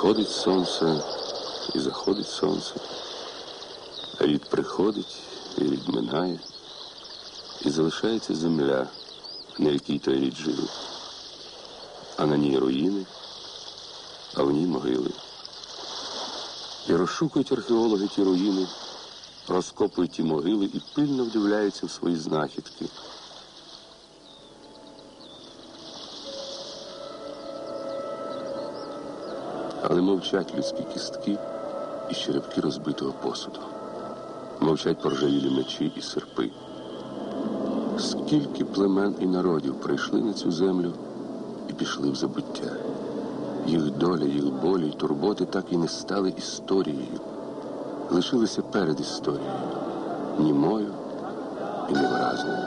Сходить сонце і заходить сонце, а рід приходить і рід минає, і залишається земля, на якій той рід жив, а на ній руїни, а в ній могили. І розшукують археологи ті руїни, розкопують ті могили і пильно вдивляються в свої знахідки. Але мовчать людські кістки і черепки розбитого посуду. Мовчать поржавілі мечі і серпи. Скільки племен і народів прийшли на цю землю і пішли в забуття. Їх доля, їх болі й турботи так і не стали історією, лишилися перед історією, німою і невиразною.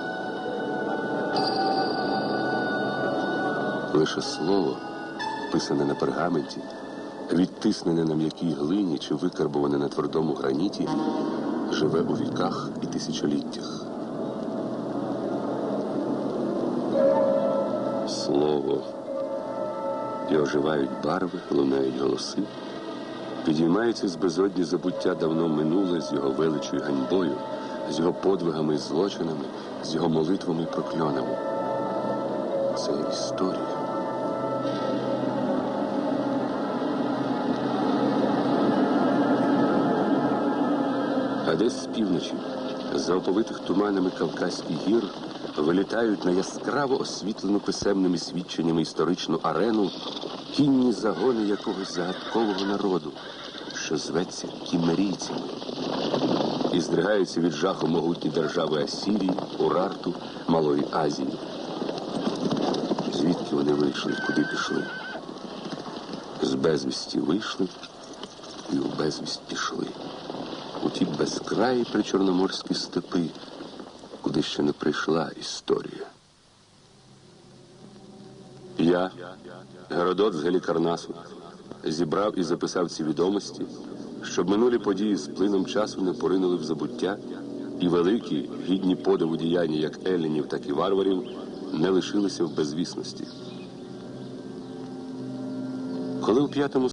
Лише слово, писане на пергаменті, відтиснене на м'якій глині чи викарбоване на твердому граніті, живе у віках і тисячоліттях. Слово. І оживають барви, лунають голоси, підіймаються з безодні забуття давно минуле з його величою ганьбою, з його подвигами і злочинами, з його молитвами і прокльонами. Це історія. А десь з півночі, за оповитих туманами Кавказьких гір, вилітають на яскраво освітлену писемними свідченнями історичну арену кінні загони якогось загадкового народу, що зветься кімерійцями. І здригаються від жаху могутні держави Асірії, Урарту, Малої Азії. Звідки вони вийшли, куди пішли? З безвісті вийшли і у безвість пішли у ті безкраї причорноморські степи, куди ще не прийшла історія. Я, Геродот з Гелікарнасу, зібрав і записав ці відомості, щоб минулі події з плином часу не поринули в забуття, і великі, гідні подиву діяння як елінів, так і варварів не лишилися в безвісності. Коли у п'ятому